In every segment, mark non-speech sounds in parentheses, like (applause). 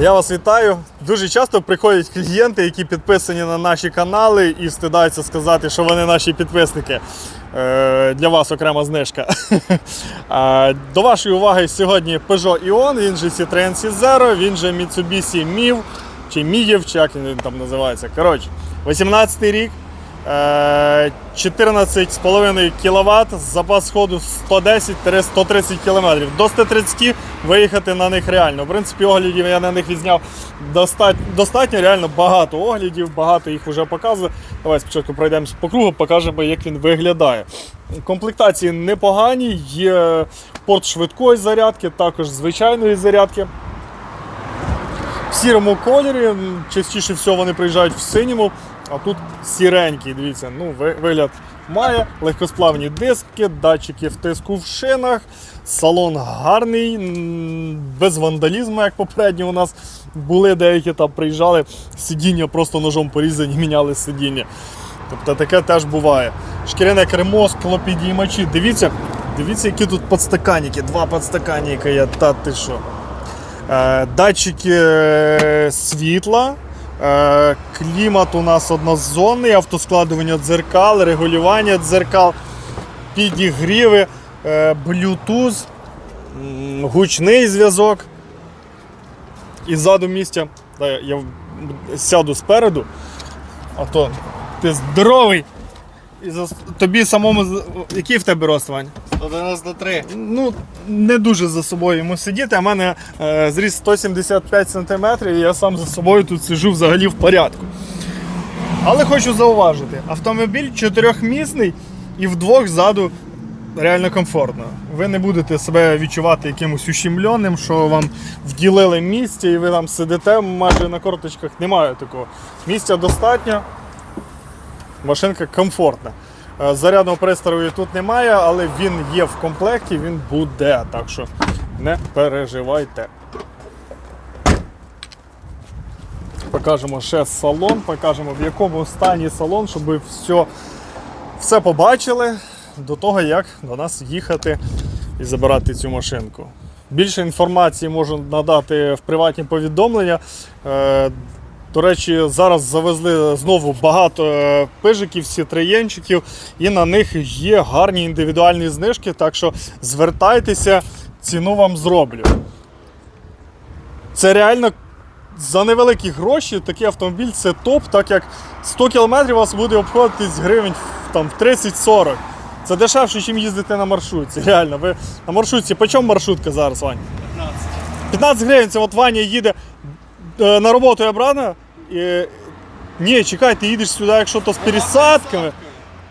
Я вас вітаю. Дуже часто приходять клієнти, які підписані на наші канали і стидаються сказати, що вони наші підписники. Е, Для вас окрема знижка. (laughs) До вашої уваги сьогодні Peugeot Ion, він же Citroen C0, він же Mitsubishi MIV, чи Мієв, чи як він там називається. Коротше, 18 рік. Е, 14,5 кВт, запас ходу 110-130 км. До 130 виїхати на них реально. В принципі, оглядів я на них відзняв достатньо, достатньо реально багато оглядів, багато їх вже показую. Давай спочатку пройдемося по кругу, покажемо, як він виглядає. Комплектації непогані, є порт швидкої зарядки, також звичайної зарядки. В сірому кольорі, частіше всього вони приїжджають в синьому, а тут сіренький, дивіться, ну, вигляд має, легкосплавні диски, датчики втиску в шинах, салон гарний, без вандалізму, як попередньо у нас були деякі там приїжджали, сидіння просто ножом порізані, (laughs) міняли сидіння. Тобто таке теж буває. Шкіряне кермо, склопідіймачі. Дивіться, дивіться, які тут подстаканники. Два подстаканника є, та ти що. Е, Датчики е, світла, клімат у нас однозонний, автоскладування дзеркал, регулювання дзеркал, підігріви, е, Bluetooth, гучний зв'язок. І ззаду місця. Я сяду спереду, а то ти здоровий. І за... тобі самому. Який в тебе рост, Вань? 193. ну, не дуже за собою йому сидіти. А в мене е, зріс 175 см, і я сам за собою тут сиджу взагалі в порядку. Але хочу зауважити: автомобіль чотирьохмісний і вдвох ззаду реально комфортно. Ви не будете себе відчувати якимось ущемленим, що вам вділили місце і ви там сидите майже на корточках. Немає такого. Місця достатньо. Машинка комфортна. Е, Зарядного пристрою тут немає, але він є в комплекті, він буде. Так що не переживайте. Покажемо ще салон, покажемо в якому стані салон, щоб ви все, все побачили до того, як до нас їхати і забирати цю машинку. Більше інформації можу надати в приватні повідомлення. До речі, зараз завезли знову багато е, пижиків, сітриєнчиків, і на них є гарні індивідуальні знижки. Так що звертайтеся, ціну вам зроблю. Це реально за невеликі гроші такий автомобіль це топ, так як 100 км у вас буде обходитись гривень там, в 30-40. Це дешевше, ніж їздити на маршрутці. Реально, ви на маршрутці. По чому маршрутка зараз, Вань? 15. 15 гривень, це от Ваня їде на роботу і обратно. І... Ні, чекай, ти їдеш сюди, якщо то з пересадками.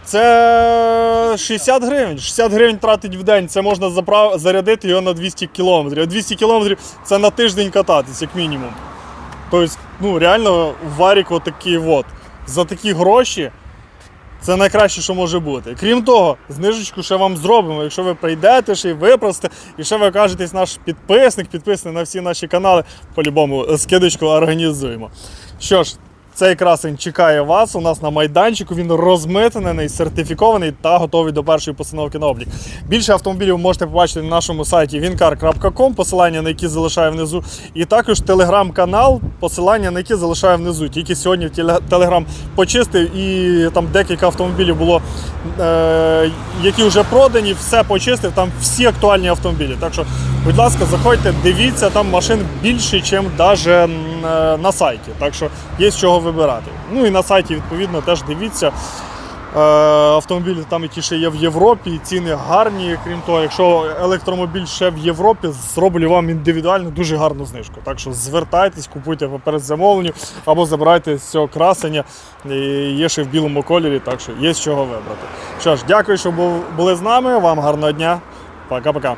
Це 60 гривень. 60 гривень тратить в день. Це можна заправ... зарядити його на 200 кілометрів. А 200 кілометрів це на тиждень кататись, як мінімум. Тобто, ну реально, варік отакий от. За такі гроші це найкраще, що може бути. Крім того, знижечку ще вам зробимо. Якщо ви прийдете ще й випросте, і ще ви окажетесь наш підписник, підписаний на всі наші канали, по-любому скидочку організуємо. Що ж, цей красень чекає вас у нас на майданчику. Він розмитнений, сертифікований та готовий до першої постановки на облік. Більше автомобілів можете побачити на нашому сайті wincar.com, посилання на які залишаю внизу, і також телеграм-канал, посилання на які залишаю внизу. Тільки сьогодні в телеграм почистив і там декілька автомобілів було, е, які вже продані, все почистив, там всі актуальні автомобілі. Так що, будь ласка, заходьте, дивіться, там машин більше, ніж навіть на сайті. Так що є з чого вибирати. Ну і на сайті, відповідно, теж дивіться. Е, Автомобілі там, які ще є в Європі, ціни гарні. Крім того, якщо електромобіль ще в Європі, зроблю вам індивідуально дуже гарну знижку. Так що звертайтесь, купуйте по передзамовленню або забирайте з цього красення. Є ще в білому кольорі, так що є з чого вибрати. Що ж, дякую, що були з нами. Вам гарного дня. Пока-пока.